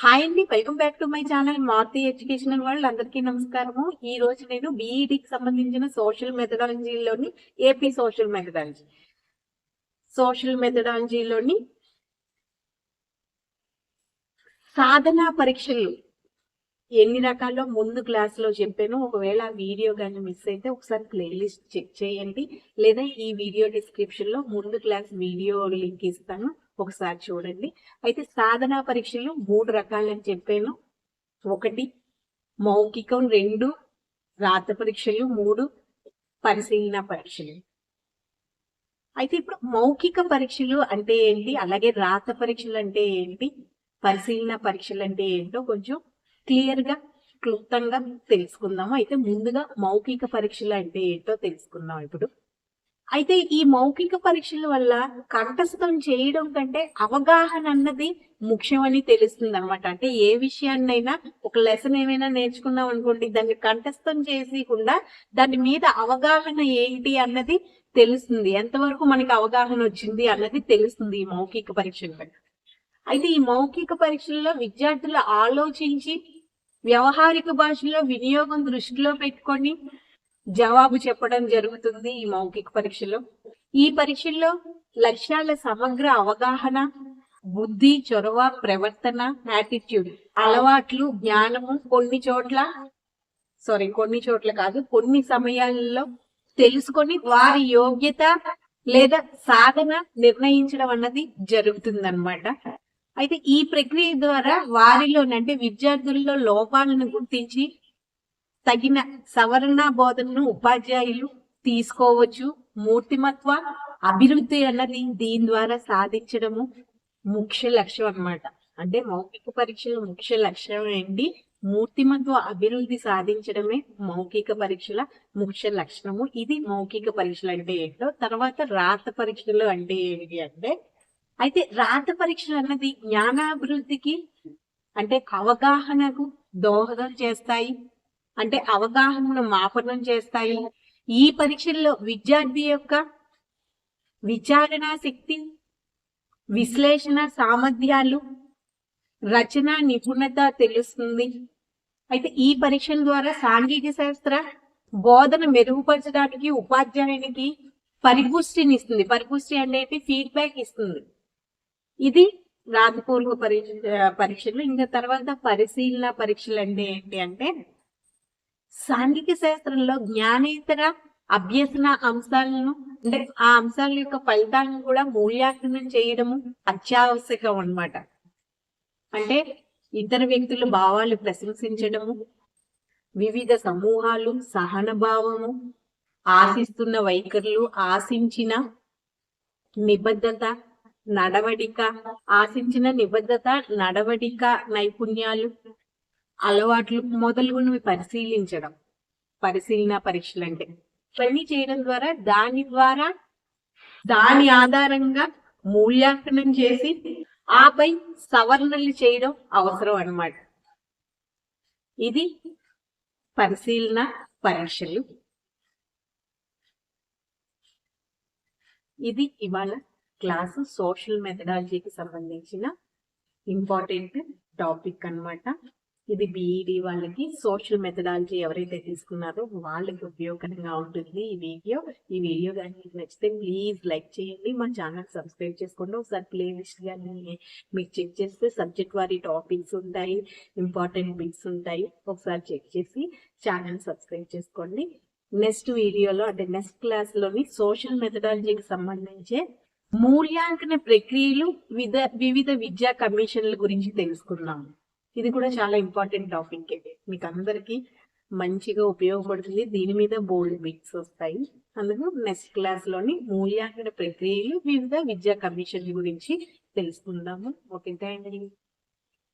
Hi అండి. Welcome back to my channel Maruthi educational world. అందరికీ నమస్కారము. ఈ రోజు నేను బీఈడికి సంబంధించిన సోషల్ మెథడాలజీలోని ఏపీ సోషల్ మెథడాలజీ. సోషల్ మెథడాలజీలోని సాధన పరీక్షలు ఎన్ని రకాల్లో ముందు క్లాస్లో చెప్పాను ఒకవేళ ఆ వీడియో కానీ మిస్ అయితే ఒకసారి ప్లేలిస్ట్ చెక్ చేయండి. లేదా ఈ వీడియో డిస్క్రిప్షన్లో ముందు క్లాస్ వీడియో లింక్ ఇస్తాను. ఒకసారి చూడండి. అయితే సాధన పరీక్షలు మూడు రకాలని చెప్పాను. ఒకటి మౌఖికం రెండు రాత పరీక్షలు మూడు పరిశీలన పరీక్షలు. అయితే ఇప్పుడు మౌఖిక పరీక్షలు అంటే ఏంటి? అలాగే రాత పరీక్షలు అంటే ఏంటి? పరిశీలన పరీక్షలు అంటే ఏంటో కొంచెం క్లియర్గా క్లుప్తంగా తెలుసుకుందాము. అయితే ముందుగా మౌఖిక పరీక్షలు అంటే ఏంటో తెలుసుకుందాం ఇప్పుడు. అయితే ఈ మౌఖిక పరీక్షల వల్ల కంఠస్థం చేయడం కంటే అవగాహన అన్నది ముఖ్యమని తెలుస్తుంది అనమాట అంటే ఏ విషయాన్నైనా ఒక లెసన్ ఏమైనా నేర్చుకున్నాం అనుకోండి దాన్ని కంఠస్థం చేసికుండా దాని మీద అవగాహన ఏంటి అన్నది తెలుస్తుంది. ఎంతవరకు మనకి అవగాహన వచ్చింది అన్నది తెలుస్తుంది ఈ మౌఖిక పరీక్షల అయితే ఈ మౌఖిక పరీక్షల్లో విద్యార్థులు ఆలోచించి వ్యవహారిక భాషలో వినియోగం దృష్టిలో పెట్టుకొని జవాబు చెప్పడం జరుగుతుంది ఈ మౌఖిక పరీక్షలో. ఈ పరీక్షల్లో లక్ష్యాల సమగ్ర అవగాహన బుద్ధి చొరవ ప్రవర్తన యాటిట్యూడ్ అలవాట్లు జ్ఞానము కొన్ని చోట్ల సారీ కొన్ని చోట్ల కాదు కొన్ని సమయాల్లో తెలుసుకొని వారి యోగ్యత లేదా సాధన నిర్ణయించడం అన్నది జరుగుతుందన్నమాట. అయితే ఈ ప్రక్రియ ద్వారా వారిలోనంటే విద్యార్థుల్లో లోపాలను గుర్తించి తగిన సవరణ బోధనను ఉపాధ్యాయులు తీసుకోవచ్చు. మూర్తిమత్వ అభివృద్ధి అన్నది దీని ద్వారా సాధించడము ముఖ్య లక్ష్యం అన్నమాట. అంటే మౌఖిక పరీక్షల ముఖ్య లక్ష్యం ఏంటి? మూర్తిమత్వ అభివృద్ధి సాధించడమే మౌఖిక పరీక్షల ముఖ్య లక్షణము. ఇది మౌఖిక పరీక్షలు అంటే ఏంటో తర్వాత రాత పరీక్షలు అంటే ఏమిటి అంటే అయితే రాత పరీక్షలు అన్నది జ్ఞానాభివృద్ధికి అంటే అవగాహనకు దోహదం చేస్తాయి. అంటే అవగాహనను మాపనం చేస్తాయి. ఈ పరీక్షల్లో విద్యార్థి యొక్క విచారణ శక్తి విశ్లేషణ సామర్థ్యాలు రచన నిపుణత తెలుస్తుంది. అయితే ఈ పరీక్షల ద్వారా సాంఘిక శాస్త్ర బోధన మెరుగుపరచడానికి ఉపాధ్యాయునికి పరిపుష్టిని ఇస్తుంది పరిపుష్టి అంటే ఫీడ్బ్యాక్ ఇస్తుంది. ఇది రాతపూర్వ పరీక్ష పరీక్షలు. ఇంకా తర్వాత పరిశీలన పరీక్షలు అంటే ఏంటి అంటే సాంఘిక శాస్త్రంలో జ్ఞానేతర అభ్యసన అంశాలను అంటే ఆ అంశాల యొక్క ఫలితాలను కూడా మూల్యాంకనం చేయడము అత్యావశ్యకం అన్నమాట అంటే ఇతర వ్యక్తుల భావాలు ప్రశంసించడము వివిధ సమూహాలు సహనభావము ఆశిస్తున్న వైఖరులు ఆశించిన నిబద్ధత నడవడిక ఆశించిన నిబద్ధత నడవడిక నైపుణ్యాలు అలవాట్లు మొదలుగునవి పరిశీలించడం. పరిశీలన పరీక్షలు అంటే ఇవన్నీ చేయడం ద్వారా దాని ద్వారా దాని ఆధారంగా మూల్యాంకనం చేసి ఆపై సవరణలు చేయడం అవసరం అన్నమాట. ఇది పరిశీలన పరీక్షలు. ఇది ఇవాళ క్లాసు సోషల్ మెథడాలజీకి సంబంధించిన ఇంపార్టెంట్ టాపిక్ అన్నమాట. ఇది బీఈడి వాళ్ళకి సోషల్ మెథడాలజీ ఎవరైతే తీసుకున్నారో వాళ్ళకి ఉపయోగకరంగా ఉంటుంది ఈ వీడియో. ఈ వీడియో కానీ మీకు నచ్చితే ప్లీజ్ లైక్ చేయండి. మా ఛానల్ సబ్స్క్రైబ్ చేసుకోండి. ఒకసారి ప్లేలిస్ట్ కానీ మీకు చెక్ చేస్తే సబ్జెక్ట్ వారి టాపిక్స్ ఉంటాయి ఇంపార్టెంట్ బిట్స్ ఉంటాయి. ఒకసారి చెక్ చేసి ఛానల్ సబ్స్క్రైబ్ చేసుకోండి. నెక్స్ట్ వీడియోలో అంటే నెక్స్ట్ క్లాస్లోని సోషల్ మెథడాలజీకి సంబంధించే మూల్యాంకన ప్రక్రియలు వివిధ వివిధ విద్యా కమిషన్ల గురించి తెలుసుకున్నాము ఇది కూడా చాలా ఇంపార్టెంట్ టాపిక్ ఇది మీకు అందరికి మంచిగా ఉపయోగపడుతుంది. దీని మీద బోల్డ్ బిట్స్ వస్తాయి. అందుకు నెక్స్ట్ క్లాస్లోని మూల్యాంకన ప్రక్రియలు వివిధ విద్యా కమిషన్ గురించి తెలుసుకుందాము. Okay thank you.